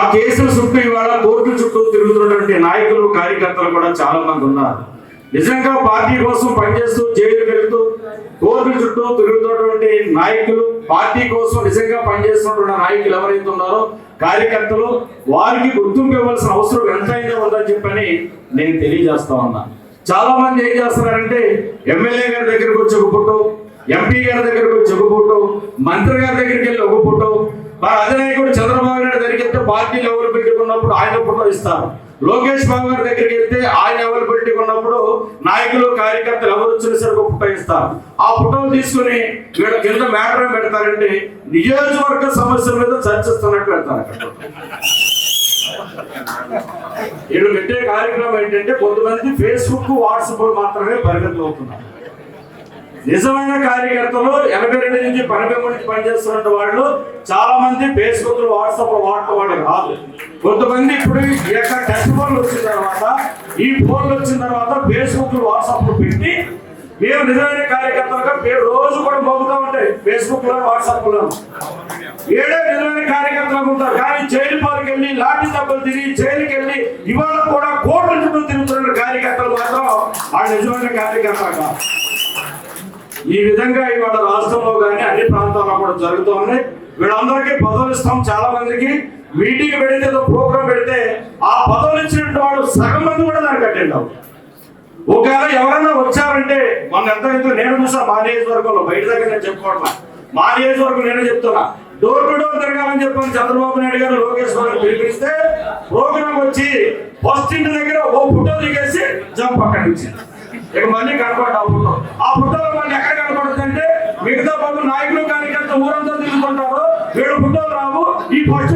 ఆ కేసుల చుట్టూ ఇవాళ కోర్టు చుట్టూ తిరుగుతున్నటువంటి నాయకులు కార్యకర్తలు కూడా చాలా మంది ఉన్నారు. నిజంగా పార్టీ కోసం పనిచేస్తూ జైలు వెళ్తూ కోర్టు చుట్టూ తిరుగుతున్నటువంటి నాయకులు పార్టీ కోసం నిజంగా పనిచేస్తున్నటువంటి నాయకులు ఎవరైతే ఉన్నారో కార్యకర్తలు వారికి గుర్తింపు ఇవ్వాల్సిన అవసరం ఎంతైనా ఉందని చెప్పని నేను తెలియజేస్తా ఉన్నా. చాలా మంది ఏం చేస్తున్నారంటే ఎమ్మెల్యే గారి దగ్గరకు వచ్చి ఒక ఫోటో ఎంపీ గారి దగ్గరకు వచ్చి ఒక ఫోటో మంత్రి గారి దగ్గరికి వెళ్ళి ఒక ఫోటో మరి అధినాయక చంద్రబాబు నాయుడు దగ్గరికి వెళ్తే పార్టీలు ఎవరు పెట్టుకున్నప్పుడు ఆయన ఫోటో ఇస్తారు లోకేష్ బాబు గారి దగ్గరికి వెళ్తే ఆయన అవైలబిలిటీ ఉన్నప్పుడు నాయకులు కార్యకర్తలు ఎవరు వచ్చేసరికి ఒక ఫోటో ఇస్తారు. ఆ ఫోటో తీసుకుని వీళ్ళ కింద మ్యాటర్ పెడతారంటే నియోజకవర్గ సమస్యల మీద చర్చిస్తున్నట్టు పెడతారు అక్కడ. వీళ్ళు పెట్టే కార్యక్రమం ఏంటంటే కొంతమంది ఫేస్బుక్ వాట్సాప్ మాత్రమే పరిమితం అవుతున్నారు. నిజమైన కార్యకర్తలు ఎనభై రెండు నుంచి పన్నెండు నుంచి పనిచేస్తున్న వాళ్ళు చాలా మంది ఫేస్బుక్ వాట్సాప్ వాడటం వాళ్ళు కాదు. కొంతమంది ఇప్పుడు ఈ యొక్క టచ్ ఫోన్లు వచ్చిన తర్వాత ఈ ఫోన్లు వచ్చిన తర్వాత ఫేస్బుక్ వాట్సాప్ పెట్టి మేము నిజమైన కార్యకర్తలుగా మేము రోజు కూడా మోగుతూ ఉంటాయి ఫేస్బుక్లో వాట్సాప్లో ఏడే నిజమైన కార్యకర్తలు ఉంటారు. కానీ జైలు పాలకు వెళ్ళి లాఠీ దెబ్బలు తిరిగి జైలుకి వెళ్ళి ఇవాళ కూడా కోట్ల చుట్టూ తిరుగుతున్న కార్యకర్తలు మాత్రం ఆ నిజమైన కార్యకర్త కాదు. ఈ విధంగా ఇవాళ రాష్ట్రంలో కానీ అన్ని ప్రాంతాల్లో కూడా జరుగుతూ ఉన్నాయి. వీళ్ళందరికీ పదవులు ఇస్తాం చాలా మందికి. మీటింగ్ పెడితే ఏదో ప్రోగ్రామ్ పెడితే ఆ పదవులు ఇచ్చినట్టు వాడు సగం మంది కూడా దానికి అటెండ్ అవ్వరు. ఒకవేళ ఎవరైనా వచ్చారంటే మన ఎంత ఎంతో నేను చూసా మా నియోజకవర్గంలో బయట దగ్గర నేను చెప్పుకోవట్లా. మా నియోజకవర్గం నేనే చెప్తున్నా. డోర్ టు డోర్ తిరగాలని చెప్పని చంద్రబాబు నాయుడు గారు లోకేష్ గారు పిలిపిస్తే ప్రోగ్రామ్ వచ్చి ఫస్ట్ ఇంటి దగ్గర ఓ ఫోటో దిగేసి జంప్ అక్కడి నుంచి. ఇక మళ్ళీ కనపడ్డా ఆ ఫోటో. ఆ మిగతా పనులు నాయకులు కార్యకర్త ఊరంతా తీసుకుంటారు ఏడు ఫోటోలు రావు. ఈ పచ్చి